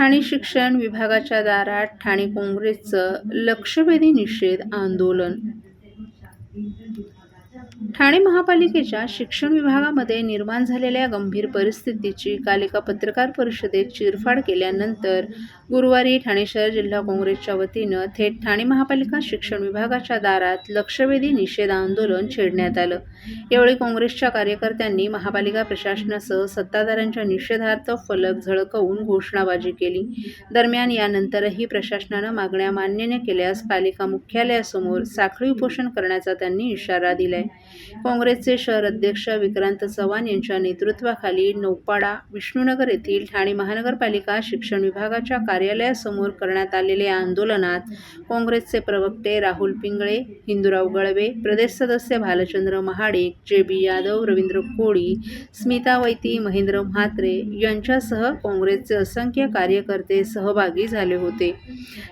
ठाणे शिक्षण विभागाच्या दारात ठाणे काँग्रेसचं लक्षवेधी निषेध आंदोलन. ठाणे महापालिकेच्या शिक्षण विभागामध्ये निर्माण झालेल्या गंभीर परिस्थितीची काल एका पत्रकार परिषदेत चिरफाड केल्यानंतर गुरुवारी ठाणे शहर जिल्हा काँग्रेसच्या वतीनं थेट ठाणे महापालिका शिक्षण विभागाच्या दारात लक्षवेधी निषेध आंदोलन छेडण्यात आलं. यावेळी काँग्रेसच्या कार्यकर्त्यांनी महापालिका प्रशासनासह सत्ताधाऱ्यांच्या निषेधार्थ फलक झळकवून घोषणाबाजी केली. दरम्यान यानंतरही प्रशासनानं मागण्या मान्य न केल्यास पालिका मुख्यालयासमोर साखळी उपोषण करण्याचा त्यांनी इशारा दिलाय. काँग्रेसचे शहर अध्यक्ष विक्रांत चव्हाण यांच्या नेतृत्वाखाली नौपाडा विष्णुनगर येथील ठाणे महानगरपालिका शिक्षण विभागाच्या कार्यालयासमोर करण्यात आलेल्या आंदोलनात काँग्रेसचे प्रवक्ते राहुल पिंगळे हिंदूराव गळवे प्रदेश सदस्य भालचंद्र महाडिक जे बी यादव रवींद्र कोळी स्मिता वैती महेंद्र म्हात्रे यांच्यासह काँग्रेसचे असंख्य कार्यकर्ते सहभागी झाले होते.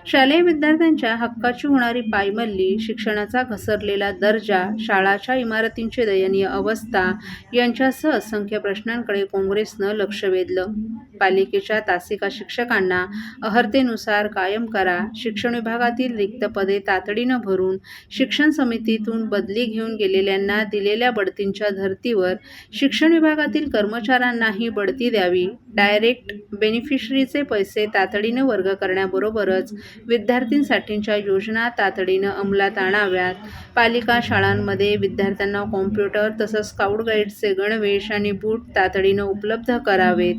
शालेय विद्यार्थ्यांच्या हक्काची होणारी पायमल्ली शिक्षणाचा घसरलेला दर्जा शाळाच्या इमारतींची दयनीय अवस्था यांच्यासह असंख्य प्रश्नांकडे काँग्रेसनं लक्ष वेधलं. पालिकेच्या तासिका शिक्षकांना अहर्तेनुसार कायम करा. शिक्षण विभागातील रिक्त पदे तातडीनं भरून शिक्षण समितीतून बदली घेऊन गेलेल्यांना दिलेल्या बढतींच्या धर्तीवर शिक्षण विभागातील कर्मचाऱ्यांनाही बढती द्यावी. डायरेक्ट बेनिफिशरीचे पैसे तातडीनं वर्ग करण्याबरोबरच विद्यार्थींसाठीच्या योजना तातडीनं अंमलात आणाव्यात. पालिका शाळांमध्ये विद्यार्थ्यांना कॉम्प्युटर तसंच स्काउट गाईडचे गणवेश आणि बूट तातडीनं उपलब्ध करावेत.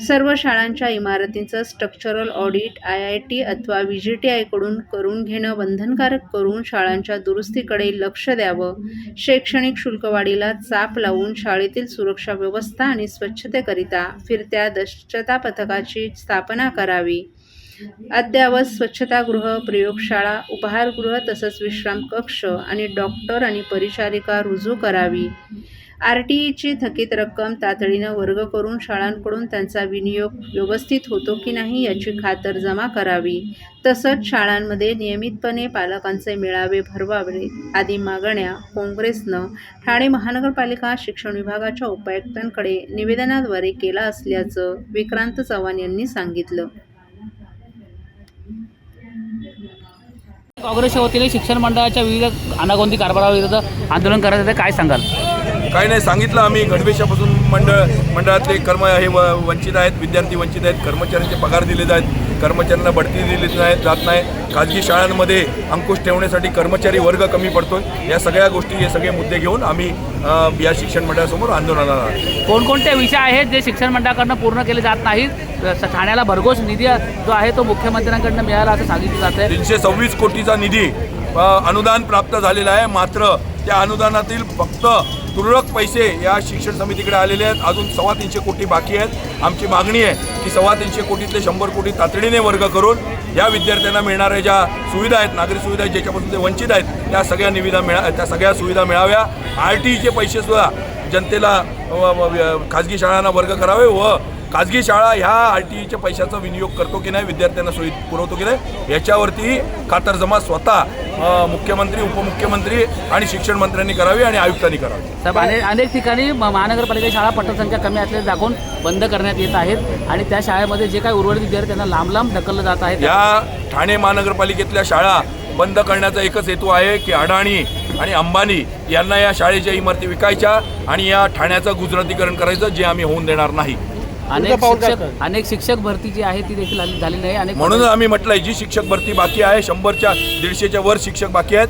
सर्व शाळांच्या इमारतींचं structural audit I I T अथवा व्ही जी टी आयकडून करून घेणं बंधनकारक करून शाळांच्या दुरुस्तीकडे लक्ष द्यावं. शैक्षणिक शुल्कवाढीला चाप लावून शाळेतील सुरक्षा व्यवस्था आणि स्वच्छतेकरिता फिरत्या दक्षता पथकाची स्थापना करावी. अद्ययावत स्वच्छतागृह प्रयोगशाळा उपहारगृह तसंच विश्राम कक्ष आणि डॉक्टर आणि परिचारिका रुजू करावी. आर टी ईची थकीत रक्कम तातडीनं वर्ग करून शाळांकडून त्यांचा विनियोग व्यवस्थित होतो की नाही याची खातर जमा करावी. तसंच शाळांमध्ये नियमितपणे पालकांचे मेळावे भरवावे आदी मागण्या काँग्रेसनं ठाणे महानगरपालिका शिक्षण विभागाच्या उपायुक्तांकडे निवेदनाद्वारे केला असल्याचं विक्रांत चव्हाण यांनी सांगितलं. काँग्रेसच्या वतीने शिक्षण मंडळाच्या विविध अनागोंदी कारभाराविरुद्ध आंदोलन करायचं काय सांगाल? काही नाही सांगितलं आम्ही. गणवेशापासून मंडळ मंडळातले कर्म हे व वंचित आहेत विद्यार्थी वंचित आहेत कर्मचाऱ्यांचे पगार दिले जात कर्मचाऱ्यांना बढती दिली नाही जात नाही. खाजगी शाळांमध्ये अंकुश ठेवण्यासाठी कर्मचारी वर्ग कमी पडतो या सगळ्या गोष्टी हे सगळे मुद्दे घेऊन आम्ही या शिक्षण मंडळासमोर आंदोलनाला आहोत. कोणकोणते विषय आहेत जे शिक्षण मंडळाकडनं पूर्ण केले जात नाहीत? ठाण्याला भरघोस निधी जो आहे तो मुख्यमंत्र्यांकडनं मिळाला असं सांगितलं जात आहे तीनशे सव्वीस कोटीचा निधी अनुदान प्राप्त झालेला आहे. मात्र त्या अनुदानातील फक्त तुरळक पैसे या शिक्षण समितीकडे आलेले आहेत. अजून सव्वा तीनशे कोटी बाकी आहेत. आमची मागणी आहे की सव्वा तीनशे कोटीतले शंभर कोटी तातडीने वर्ग करून या विद्यार्थ्यांना मिळणाऱ्या ज्या सुविधा आहेत नागरी सुविधा आहेत ज्याच्यापासून ते वंचित आहेत त्या सगळ्या निविधा मिळा त्या सगळ्या सुविधा मिळाव्या. आर टी ईचे पैसेसुद्धा जनतेला खाजगी शाळांना वर्ग करावे व खाजगी शाळा ह्या आर टी ईच्या पैशाचा विनियोग करतो की नाही विद्यार्थ्यांना सोयी पुरवतो की नाही याच्यावरती खातरजमा स्वतः मुख्यमंत्री उपमुख्यमंत्री आणि शिक्षण मंत्र्यांनी करावी आणि आयुक्तांनी करावी. साहेब अनेक अनेक ठिकाणी महानगरपालिका शाळा पटसंख्या कमी असल्याचे दाखवून बंद करण्यात येत आहेत आणि त्या शाळेमध्ये जे काही उर्वरित विद्यार्थी त्यांना लांब लांब ढकललं जात आहे या ठाणे महानगरपालिकेतल्या शाळा बंद करण्याचा एकच हेतू आहे की अडाणी आणि अंबानी यांना या शाळेच्या इमारती विकायच्या आणि या ठाण्याचं गुजरातीकरण करायचं जे आम्ही होऊन देणार नाही. अनेक शिक्षक अनेक शिक्षक भरती जी आहे ती देखील झाली झाली नाही. अनेक म्हणून आम्ही म्हटलंय जी शिक्षक भरती बाकी आहे शंभरच्या दीडशेच्या वर शिक्षक बाकी आहेत.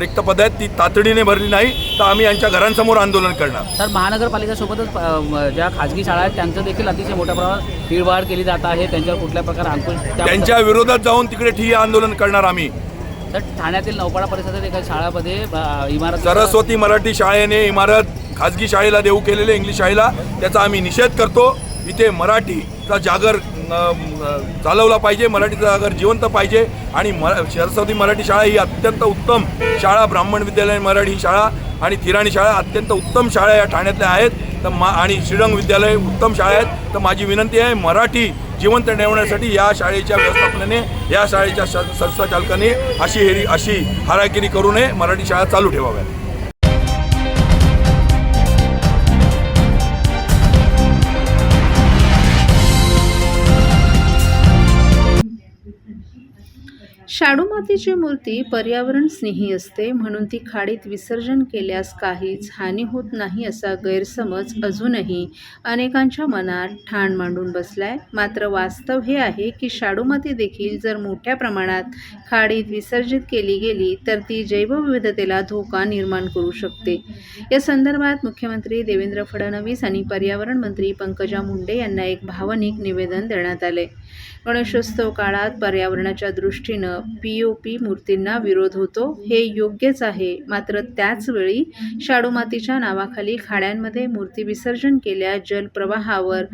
रिक्त पद आहेत ती तातडीने भरली नाही तर आम्ही यांच्या घरांसमोर आंदोलन करणार. तर महानगरपालिकेसोबतच ज्या खाजगी शाळा आहेत त्यांचं देखील अतिशय मोठ्या प्रमाणात भीडभाड केली जात आहे. त्यांच्यावर कुठल्या प्रकारे अंकुश त्या- त्यांच्या विरोधात जाऊन तिकडे ठिय्या आंदोलन करणार आम्ही. तर ठाण्यातील नौपाडा परिसरातील एका शाळामध्ये इमारत सरस्वती मराठी शाळेने इमारत खाजगी शाळेला देऊ केलेले इंग्लिश शाळेला. त्याचा आम्ही निषेध करतो. इथे मराठीचा जागर चालवला पाहिजे मराठीचा जागर जिवंत पाहिजे. आणि म सरस्वती मराठी शाळा ही अत्यंत उत्तम शाळा ब्राह्मण विद्यालय मराठी शाळा आणि थिराणी शाळा अत्यंत उत्तम शाळा या ठाण्यातल्या आहेत. तर मा आणि श्रीरंग विद्यालय उत्तम शाळा आहेत. तर माझी विनंती आहे मराठी जिवंत ठेवण्यासाठी या शाळेच्या व्यवस्थापनाने या शाळेच्या संस्था संस्थाचालकाने अशी हेरी अशी हारागिरी करू नये. मराठी शाळा चालू ठेवाव्या शाडू मातीची मूर्ती पर्यावरण स्नेही असते म्हणून ती खाडीत विसर्जन केल्यास काहीच हानी होत नाही असा गैरसमज अजूनही अनेकांच्या मनात ठाण मांडून बसलाय. मात्र वास्तव हे आहे की शाडू माती देखील जर मोठ्या प्रमाणात खाडीत विसर्जित केली गेली तर ती जैवविविधतेला धोका निर्माण करू शकते. या संदर्भात मुख्यमंत्री देवेंद्र फडणवीस आणि पर्यावरण मंत्री पंकजा मुंडे यांना एक भावनिक निवेदन देण्यात आले. गणेशोत्सव काळात पर्यावरणाच्या दृष्टीनं पी ओ पी मूर्तींना विरोध होतो. हे योग्यच आहे. मात्र त्याचवेळी शाडूमातीच्या नावाखाली खाड्यांमध्ये मूर्ती विसर्जन केल्या जलप्रवाहावर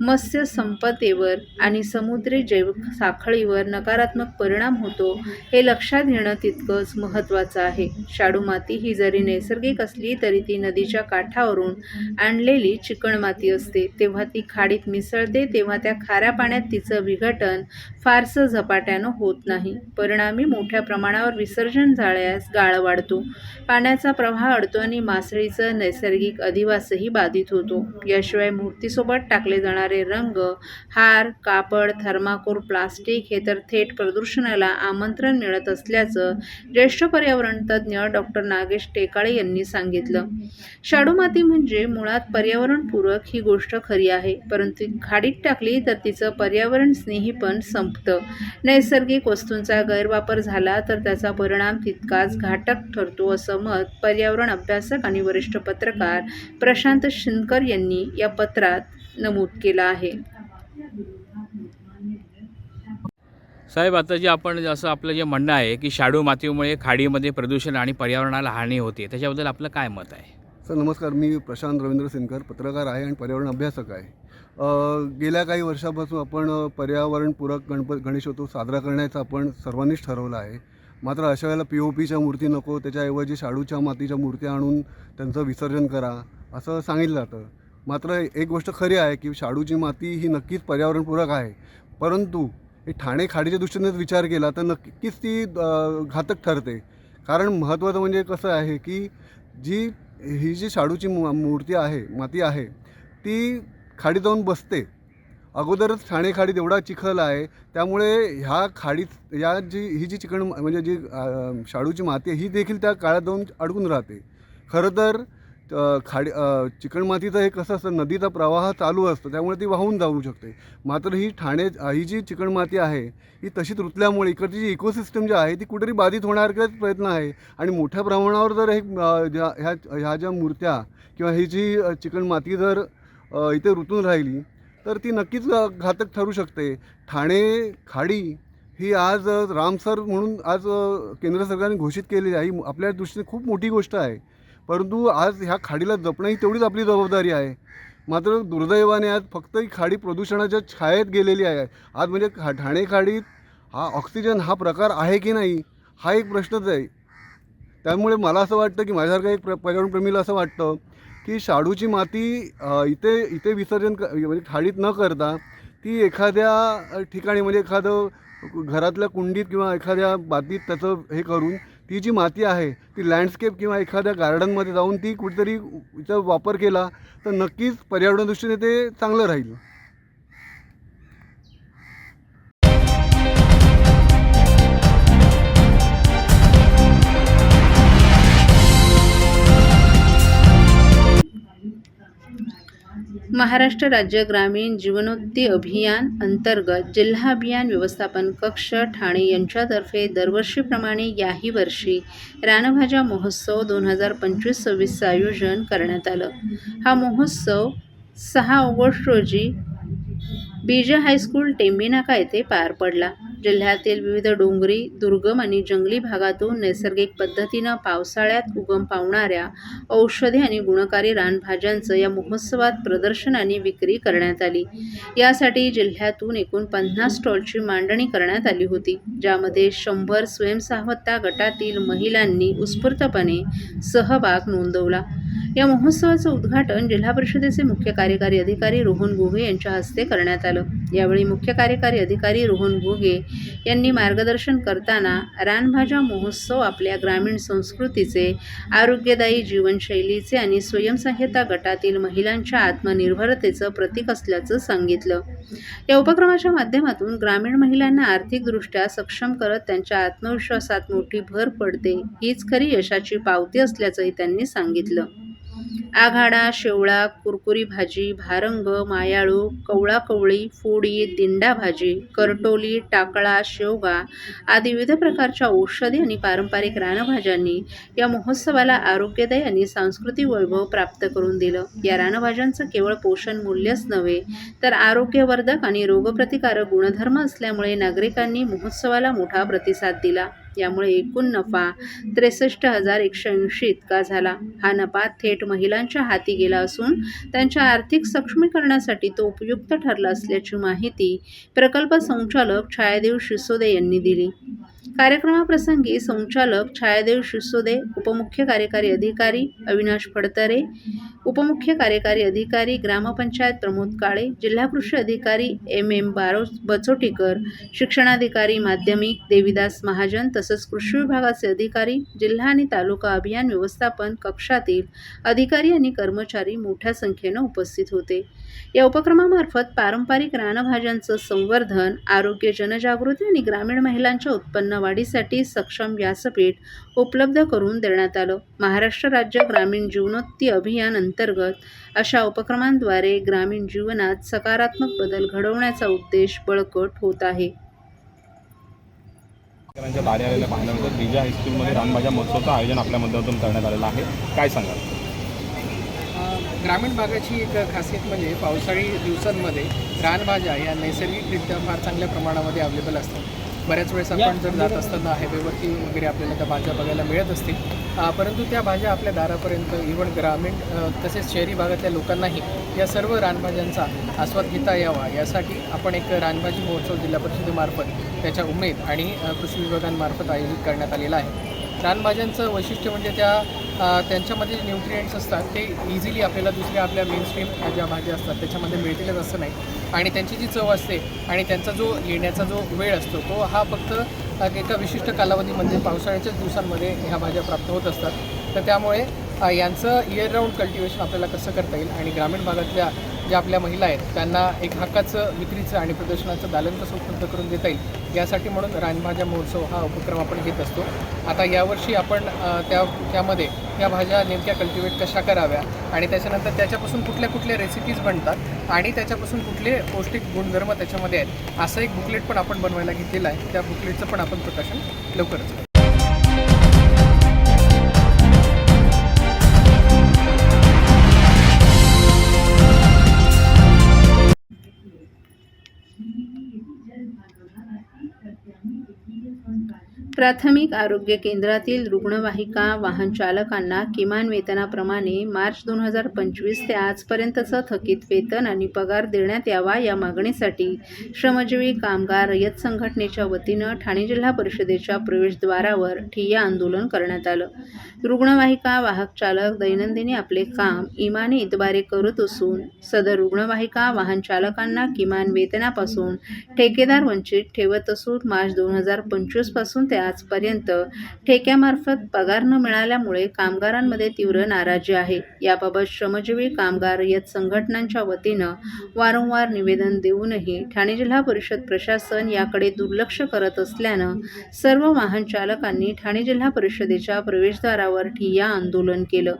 मत्स्य संपदेवर आणि समुद्री जैव साखळीवर नकारात्मक परिणाम होतो हे लक्षात घेणं तितकंच महत्त्वाचं आहे. शाडूमाती ही जरी नैसर्गिक असली तरी ती नदीच्या काठावरून आणलेली चिकणमाती असते. तेव्हा ती खाडीत मिसळते तेव्हा त्या खाऱ्या पाण्यात तिचं विघटन फारसं झपाट्यानं होत नाही. परिणामी मोठ्या प्रमाणावर विसर्जन झाल्यास गाळ वाढतो. पाण्याचा प्रवाह अडतो आणि मासळीचं नैसर्गिक अधिवासही बाधित होतो. याशिवाय मूर्तीसोबत टाकले जाणारे रंग हार कापड थर्माकोल प्लास्टिक हे तर थेट प्रदूषणाला आमंत्रण मिळत असल्याचं ज्येष्ठ पर्यावरण तज्ज्ञ डॉक्टर नागेश टेकाळे यांनी सांगितलं. शाडू माती म्हणजे मुळात पर्यावरणपूरक ही गोष्ट खरी आहे परंतु खाडीत टाकली तर तिचं पर्यावरण स्नेही पण संपतं. नैसर्गिक वस्तूंचा गैरवापर झाला तर त्याचा परिणाम तितकाच घातक ठरतो असं मत पर्यावरण अभ्यासक आणि वरिष्ठ पत्रकार प्रशांत शिनकर यांनी या पत्रात नमूद केलं आहे. साहेब आता जे आपण जसं आपलं जे म्हणणं आहे की शाडू मातीमुळे खाडीमध्ये प्रदूषण आणि पर्यावरणाला हानी होते त्याच्याबद्दल आपलं काय मत आहे? सर नमस्कार. मी प्रशांत रवींद्र सिनकर पत्रकार आहे आणि पर्यावरण अभ्यासक आहे. गेल्या काही वर्षापासून आपण पर्यावरणपूरक गणपत गणेशोत्सव साजरा करण्याचं आपण सर्वांनीच ठरवलं आहे. मात्र अशा वेळेला पी ओ पीच्या मूर्ती नको त्याच्याऐवजी शाडूच्या मातीच्या मूर्त्या आणून त्यांचं विसर्जन करा असं सांगितलं जातं. मात्र एक गोष्ट खरी आहे की शाडूची माती ही नक्कीच पर्यावरणपूरक आहे. परंतु हे ठाणे खाडीच्या दृष्टीनेच विचार केला तर नक्कीच ती घातक ठरते. कारण महत्त्वाचं म्हणजे कसं आहे की जी ही जी शाडूची मूर्ती आहे माती आहे ती खाडीत जाऊन बसते. अगोदरच ठाणे खाडीत एवढा चिखल आहे. त्यामुळे ह्या खाडीत या जी ही जी चिकण म्हणजे जी शाडूची माती आहे ही देखील त्या काळात जाऊन अडकून राहते. खरं तर खाडी चिकणमातीचं हे कसं असतं नदीचा प्रवाह चालू असतो त्यामुळे ती वाहून जाऊ शकते. मात्र ही ठाणे ही जी चिकणमाती आहे ही तशीच रुतल्यामुळे इकडची जी इकोसिस्टम जी आहे ती कुठेतरी बाधित होण्यासारखाच प्रयत्न आहे. आणि मोठ्या प्रमाणावर जर हे ज्या ह्या ह्या ज्या मूर्त्या किंवा ही जी चिकणमाती जर इथे रुतून राहिली तर ती नक्कीच घातक ठरू शकते. ठाणे खाडी ही आज रामसर म्हणून आज केंद्र सरकारने घोषित केलेली आहे. ही आपल्या दृष्टीने खूप मोठी गोष्ट आहे. परंतु आज ह्या खाडीला जपणं ही तेवढीच आपली जबाबदारी आहे. मात्र दुर्दैवाने आज फक्त ही खाडी प्रदूषणाच्या छायेत गेलेली आहे. आज म्हणजे खा ठाणे खाडीत हा ऑक्सिजन हा प्रकार आहे की नाही हा एक प्रश्नच आहे. त्यामुळे मला असं वाटतं की माझ्यासारखं एक प्र पर्यावरणप्रेमीला असं वाटतं की शाडूची माती इथे इथे विसर्जन क म्हणजे खाडीत न करता ती एखाद्या ठिकाणी म्हणजे एखादं घरातल्या कुंडीत किंवा एखाद्या बातीत त्याचं हे करून ती जी माती आहे ती लँडस्केप किंवा एखाद्या गार्डनमध्ये जाऊन ती कुठेतरी वापर केला तर नक्कीच पर्यावरण दृष्टीने ते चांगलं राहील. महाराष्ट्र राज्य ग्रामीण जीवनोत्ती अभियान अंतर्गत जिल्हा अभियान व्यवस्थापन कक्ष ठाणे यांच्यातर्फे दरवर्षीप्रमाणे याही वर्षी रानभाज्या महोत्सव दोन हजार पंचवीस सव्वीसचं आयोजन करण्यात आलं. हा महोत्सव सहा ऑगस्ट रोजी बीजे हायस्कूल टेंबीनाका येथे पार पडला. जिल्ह्यातील विविध डोंगरी दुर्गम आणि जंगली भागातून नैसर्गिक पद्धतीनं पावसाळ्यात उगम पावणाऱ्या औषधी आणि गुणकारी रानभाज्यांचं या महोत्सवात प्रदर्शन आणि विक्री करण्यात आली. यासाठी जिल्ह्यातून एकूण पन्नास स्टॉलची मांडणी करण्यात आली होती. ज्यामध्ये शंभर स्वयंसहायता गटातील महिलांनी उत्स्फूर्तपणे सहभाग नोंदवला. या महोत्सवाचं उद्घाटन जिल्हा परिषदेचे मुख्य कार्यकारी अधिकारी रोहन घुगे यांच्या हस्ते करण्यात आलं. यावेळी मुख्य कार्यकारी अधिकारी रोहन घुगे यांनी मार्गदर्शन करताना रानभाज्या महोत्सव आपल्या ग्रामीण संस्कृतीचे आरोग्यदायी जीवनशैलीचे आणि स्वयंसहाय्यता गटातील महिलांच्या आत्मनिर्भरतेचं प्रतीक असल्याचं सांगितलं. या उपक्रमाच्या माध्यमातून ग्रामीण महिलांना आर्थिकदृष्ट्या सक्षम करत त्यांच्या आत्मविश्वासात मोठी भर पडते हीच खरी यशाची पावती असल्याचंही त्यांनी सांगितलं. आघाडा शेवळा कुरकुरी भाजी भारंग मायाळू कवळा कवळी फोडी दिंडा भाजी करटोली टाकळा शेवगा आदी विविध प्रकारच्या औषधी आणि पारंपरिक रानभाज्यांनी या महोत्सवाला आरोग्यदायी आणि सांस्कृतिक वैभव प्राप्त करून दिलं. या रानभाज्यांचं केवळ पोषण मूल्यच नव्हे तर आरोग्यवर्धक आणि रोगप्रतिकारक गुणधर्म असल्यामुळे नागरिकांनी महोत्सवाला मोठा प्रतिसाद दिला. यामुळे एकूण नफा त्रेसष्ट हजार एकशे ऐंशी इतका झाला. हा नफा थेट महिलांच्या हाती गेला असून त्यांच्या आर्थिक सक्षमीकरणासाठी तो उपयुक्त ठरला असल्याची माहिती प्रकल्प संचालक छायादेव शिसोदे यांनी दिली. कार्यक्रमाप्रसंगी संचालक छायादेव शिसोदे उपमुख्य कार्यकारी अधिकारी अविनाश फडतरे उपमुख्य कार्यकारी अधिकारी ग्रामपंचायत प्रमोद काळे जिल्हा कृषी अधिकारी एम एम बारो बचोटीकर शिक्षणाधिकारी माध्यमिक देविदास महाजन तसंच कृषी विभागाचे अधिकारी जिल्हा आणि तालुका अभियान व्यवस्थापन कक्षातील अधिकारी आणि कर्मचारी मोठ्या संख्येनं उपस्थित होते. या उपक्रमामार्फत पारंपरिक रानभाज्यांचं संवर्धन आरोग्य जनजागृती आणि ग्रामीण महिलांच्या उत्पन्न वाढीसाठी सक्षम व्यासपीठ उपलब्ध करून देण्यात आलं. महाराष्ट्र राज्य ग्रामीण जीवनोत्ती अभियान अंतर्गत अशा उपक्रमांद्वारे ग्रामीण जीवनात सकारात्मक बदल घडवण्याचा उद्देश बळकट होत आहे. हायस्कूलमध्ये रानभाज्या महोत्सवाचं आयोजन आपल्या माध्यमातून करण्यात आलेलं आहे. काय सांगाल? ग्रामीण भागाची एक खासियत म्हणजे पावसाळी दिवसांमध्ये रानभाज्या या नैसर्गिकरित्या फार चांगल्या प्रमाणामध्ये अवेलेबल असतात. बऱ्याच वेळेस आपण जर जात असताना हायवेवरती वगैरे आपल्याला त्या भाज्या बघायला मिळत असतील. परंतु त्या भाज्या आपल्या दारापर्यंत इव्हन ग्रामीण तसेच शहरी भागातल्या लोकांनाही या सर्व रानभाज्यांचा आस्वाद घेता यावा. यासाठी आपण एक रानभाजी महोत्सव जिल्हा परिषदेमार्फत त्याच्या उमेद आणि कृषी विभागांमार्फत आयोजित करण्यात आलेला आहे. रानभाज्यांचं वैशिष्ट्य म्हणजे त्या त्यांच्यामध्ये जे न्यूट्रिएंट्स असतात ते इझिली आपल्याला दुसऱ्या आपल्या मेनस्ट्रीम ज्या भाज्या असतात त्याच्यामध्ये मिळतीलच असं नाही. आणि त्यांची जी चव असते आणि त्यांचा जो येण्याचा जो वेळ असतो तो हा फक्त एका विशिष्ट कालावधीमध्ये म्हणजे पावसाळ्याच्याच दिवसांमध्ये ह्या भाज्या प्राप्त होत असतात. तर त्यामुळे यांचं इयर राऊंड कल्टिवेशन आपल्याला कसं करता येईल? आणि ग्रामीण भागातल्या ज्या आपल्या महिला आहेत त्यांना एक हक्काचं विक्रीचं आणि प्रदर्शनाचं दालन कसं उपलब्ध करून देता येईल यासाठी म्हणून रानभाज्या महोत्सव हा उपक्रम आपण घेत असतो. आता यावर्षी आपण त्या त्यामध्ये या भाज्या नेमक्या कल्टिवेट कशा कराव्या आणि त्याच्यानंतर त्याच्यापासून कुठल्या कुठल्या रेसिपीज बनतात आणि त्याच्यापासून कुठले पौष्टिक गुणधर्म त्याच्यामध्ये आहेत असं एक बुकलेट पण आपण बनवायला घेतलेलं आहे. त्या बुकलेटचं पण आपण प्रकाशन लवकरच प्राथमिक आरोग्य केंद्रातील रुग्णवाहिका वाहन चालकांना किमान वेतनाप्रमाणे मार्च दोन हजार पंचवीस ते आजपर्यंतचं थकीत वेतन आणि पगार देण्यात यावा या मागणीसाठी श्रमजीवी कामगार रयत संघटनेच्या वतीनं ठाणे जिल्हा परिषदेच्या प्रवेशद्वारावर ठिय्या आंदोलन करण्यात आलं. रुग्णवाहिका वाहक चालक दैनंदिनी आपले काम इमाने इतबारे करत असून सदर रुग्णवाहिका वाहन चालकांना किमान वेतनापासून ठेकेदार वंचित ठेवत असून मार्च दोन हजार पंचवीसपासून त्या आजपर्यंत ठेक्यामार्फत पगार न मिळाल्यामुळे कामगारांमध्ये तीव्र नाराजी आहे. याबाबत श्रमजीवी कामगार यत संघटनांच्या वतीनं वारंवार निवेदन देऊनही ठाणे जिल्हा परिषद प्रशासन याकडे दुर्लक्ष करत असल्यानं सर्व वाहन चालकांनी ठाणे जिल्हा परिषदेच्या प्रवेशद्वारावर ठिय्या आंदोलन केलं.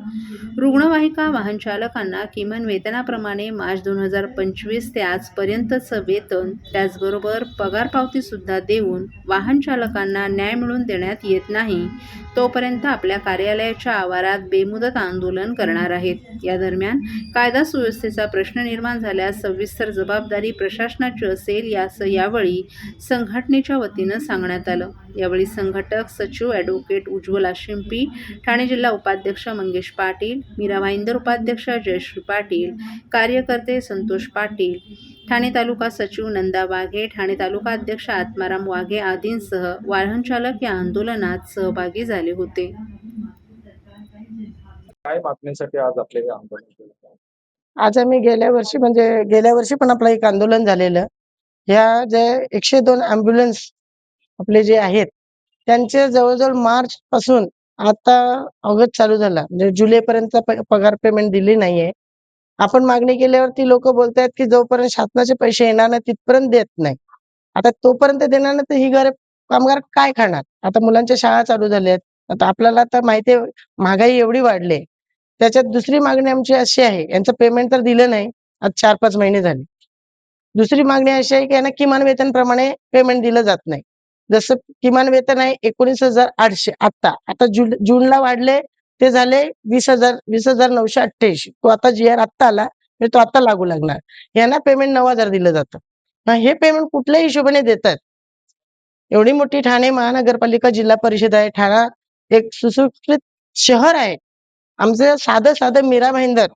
रुग्णवाहिका वाहन चालकांना किमान वेतनाप्रमाणे मार्च दोन हजार पंचवीस ते आजपर्यंतचं वेतन त्याचबरोबर पगार पावतीसुद्धा देऊन वाहन चालकांना न्याय मिळून देण्यात येत नाही. तोपर्यंत आपल्या कार्यालयाच्या आवारात बेमुदत आंदोलन करणार आहेत. या दरम्यान कायदा सुव्यवस्थेचा प्रश्न निर्माण झाल्यास सविस्तर जबाबदारी प्रशासनाची असेल याचं यावेळी संघटनेच्या वतीनं सांगण्यात आलं. यावेळी संघटक सचिव ॲडव्होकेट उज्ज्वला शिंपी ठाणे जिल्हा उपाध्यक्ष मंगेश पाटील मीरा भाईंदर उपाध्यक्ष जयश्री पाटील कार्यकर्ते संतोष पाटील ठाणे तालुका सचिव नंदा वाघे ठाणे तालुका अध्यक्ष आत्माराम वाघे आदींसह वाहनचालक या आंदोलनात सहभागी झाले. होते. काय मागणीसाठी आज आपले आज आम्ही गेल्या वर्षी म्हणजे गेल्या वर्षी पण आपलं एक आंदोलन झालेलं. ह्या जे एकशे दोन अँब्युलन्स आपले जे आहेत त्यांचे जवळजवळ मार्च पासून आता ऑगस्ट चालू झाला. म्हणजे जुलै पर्यंत पगार पेमेंट दिली नाहीये. आपण मागणी केल्यावर ती लोक बोलतायत की जोपर्यंत शासनाचे पैसे येणार नाही तिथपर्यंत देत नाही. आता तोपर्यंत देणार नाही तर ही गरीब कामगार काय खाणार? आता मुलांच्या शाळा चालू झाल्या आहेत आता आपल्याला आता माहिती आहे महागाई एवढी वाढली आहे. त्याच्यात दुसरी मागणी आमची अशी आहे यांचं पेमेंट तर दिलं नाही आज चार पाच महिने झाले. दुसरी मागणी अशी आहे की यांना किमान वेतनप्रमाणे पेमेंट दिलं जात नाही. जसं किमान वेतन आहे एकोणीस हजार आठशे आता आता जून जूनला वाढले ते झाले वीस हजार वीस हजार नऊशे अठ्ठ्याऐंशी. तो आता जी आर आत्ता आला म्हणजे तो आता लागू लागणार. यांना पेमेंट नऊ हजार दिलं जातं. हे पेमेंट कुठल्या हिशोबाने देतात. एवढी मोठी ठाणे महानगरपालिका जिल्हा परिषद आहे ठाणा एक सुसंस्कृत शहर आहे. आमचं साधं साधं मीरा भाईंदर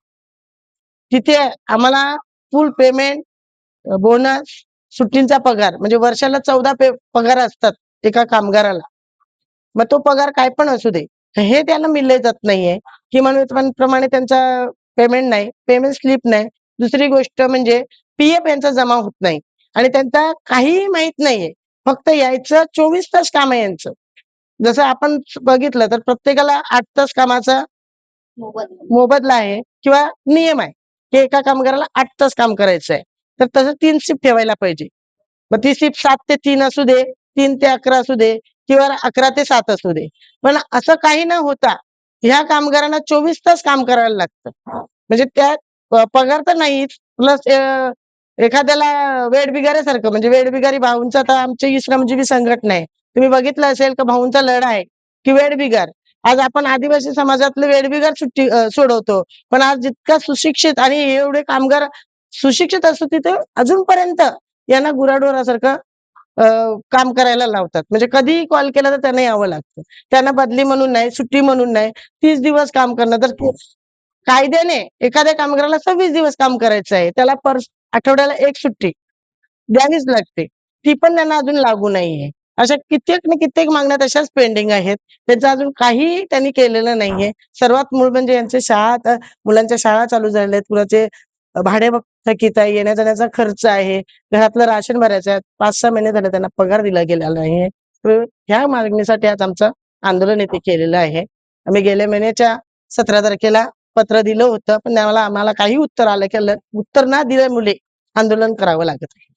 तिथे आम्हाला फुल पेमेंट बोनस सुट्टींचा पगार म्हणजे वर्षाला चौदा पे पगार असतात एका कामगाराला. मग तो पगार काय पण असू दे. हे त्यांना मिळले जात नाहीये. किमान त्यांचा पेमेंट नाही पेमेंट स्लिप नाही. दुसरी गोष्ट म्हणजे पीएफ यांचा जमा होत नाही. आणि त्यांचा काहीही माहीत नाहीये. फक्त यायचं चोवीस तास काम आहे यांचं. जसं आपण बघितलं तर प्रत्येकाला आठ तास कामाचा मोबदला आहे किंवा नियम आहे की एका कामगाराला आठ तास काम करायचं आहे तर तसं तीन शिफ्ट ठेवायला पाहिजे. मग ती शिफ्ट सात ते तीन असू दे तीन ते अकरा असू दे किंवा अकरा ते सात असू दे. पण असं काही न होता ह्या कामगारांना चोवीस तास काम करायला लागतं. म्हणजे त्या पगार तर नाहीच प्लस एखाद्याला वेड बिगाऱ्यासारखं म्हणजे वेडबिगारी भाऊंचा तर आमची श्रमजीवी संघटना आहे. तुम्ही बघितलं असेल का भाऊंचा लढा आहे की वेडबिगार. आज आपण आदिवासी समाजातले वेडबिगार सुट्टी सोडवतो. पण आज जितका सुशिक्षित आणि एवढे कामगार सुशिक्षित असतो तिथे अजूनपर्यंत यांना गुराढोरासारखं काम करायला लावतात. म्हणजे कधीही कॉल केला तर त्यांना यावं लागतं. त्यांना बदली म्हणून नाही सुट्टी म्हणून नाही. तीस दिवस काम करणं. तर कायद्याने एखाद्या कामगाराला सव्वीस दिवस काम करायचं आहे. त्याला पर आठवड्याला एक सुट्टी द्यावीच लागते. ती पण त्यांना अजून लागू नाहीये. अशा कित्येक ना कित्येक मागण्या तशाच पेंडिंग आहेत. त्यांचं अजून काही त्यांनी केलेलं नाहीये. सर्वात मूळ म्हणजे यांचे शाळा आता मुलांच्या शाळा चालू झाल्या आहेत. मुलाचे भाडे थकीत आहे येण्या जाण्याचा खर्च आहे. घरातलं राशन भरायचं आहे. पाच सहा महिने झाले त्यांना पगार दिला गेलेला आहे. ह्या मागणीसाठी आज आमचं आंदोलन येथे केलेलं आहे. आम्ही गेल्या महिन्याच्या सतरा तारखेला पत्र दिलं होतं पण आम्हाला आम्हाला काही उत्तर आलं की उत्तर ना दिल्यामुळे आंदोलन करावं लागत आहे.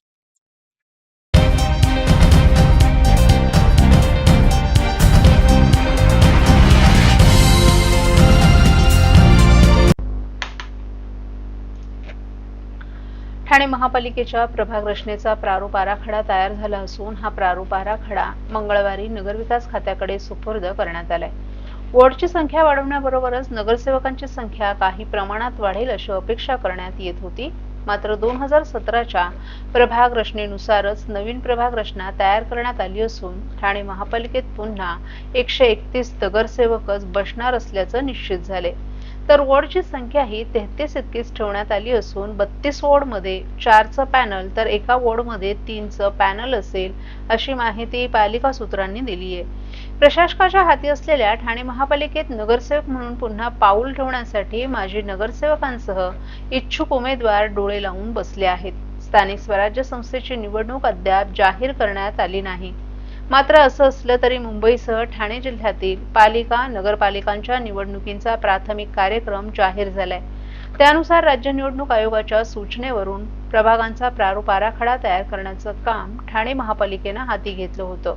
ठाणे महापालिकेच्या प्रभाग रचनेचा प्रारूप आराखडा तयार झाला असून हा प्रारूप आराखडा मंगळवारी नगरविकास खात्याकडे सुपूर्द करण्यात आलाय. वॉर्डची संख्या वाढवण्याबरोबरच नगरसेवकांची संख्या काही प्रमाणात वाढेल अशी अपेक्षा करण्यात येत होती. मात्र दोन हजार सतराच्या प्रभाग रचनेनुसारच नवीन प्रभाग रचना तयार करण्यात आली असून ठाणे महापालिकेत पुन्हा एकशे एकतीस नगरसेवकच बसणार असल्याचं निश्चित झाले तर वॉर्डची संख्याही तेहतीस इतकीच ठेवण्यात आली असून बत्तीस वॉर्डमध्ये चारचं पॅनल तर एका वॉर्डमध्ये तीनचं पॅनल असेल अशी माहिती पालिका सूत्रांनी दिली आहे. प्रशासकाच्या हाती असलेल्या ठाणे महापालिकेत नगरसेवक म्हणून पुन्हा पाऊल ठेवण्यासाठी माजी नगरसेवकांसह इच्छुक उमेदवार डोळे लावून बसले आहेत. स्थानिक स्वराज्य संस्थेची निवडणूक अद्याप जाहीर करण्यात आली नाही. मात्र असं असलं तरी मुंबईसह ठाणे जिल्ह्यातील पालिका नगरपालिकांच्या निवडणुकींचा प्राथमिक कार्यक्रम जाहीर झालाय. त्यानुसार राज्य निवडणूक आयोगाच्या सूचनेवरून प्रभागांचा प्रारूप आराखडा तयार करण्याचं काम ठाणे महापालिकेनं हाती घेतलं होतं.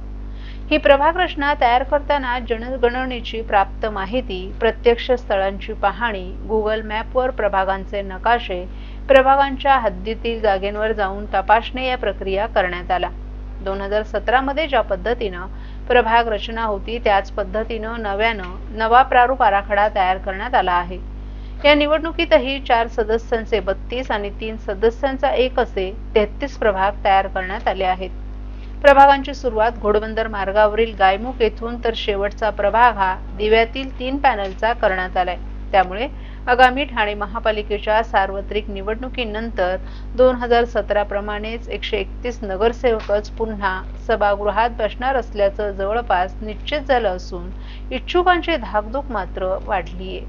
ही प्रभाग रचना तयार करताना जनगणनेची प्राप्त माहिती प्रत्यक्ष स्थळांची पाहणी गुगल मॅपवर प्रभागांचे नकाशे प्रभागांच्या हद्दीतील जागेंवर जाऊन तपासणे या प्रक्रिया करण्यात आल्या. दोन हजार सतरामध्ये ज्या पद्धतीनं प्रभाग रचना होती त्याच पद्धतीनं नव्यानं नवा प्रारूप आराखडा तयार करण्यात आला आहे. या निवडणुकीतही चार सदस्यांचे बत्तीस आणि तीन सदस्यांचा एक असे तेहतीस प्रभाग तयार करण्यात आले आहेत. प्रभागांची सुरुवात घोडबंदर मार्गावरील गायमुख येथून तर शेवटचा प्रभाग हा दिव्यातील तीन पॅनलचा करण्यात आलाय. त्यामुळे आगामी ठाणे महापालिकेच्या सार्वत्रिक निवडणुकीनंतर दोन हजार सतरा प्रमाणेच एकशे एकतीस नगरसेवकच पुन्हा सभागृहात बसणार असल्याचं जवळपास निश्चित झालं असून इच्छुकांची धाकधूक मात्र वाढलीय.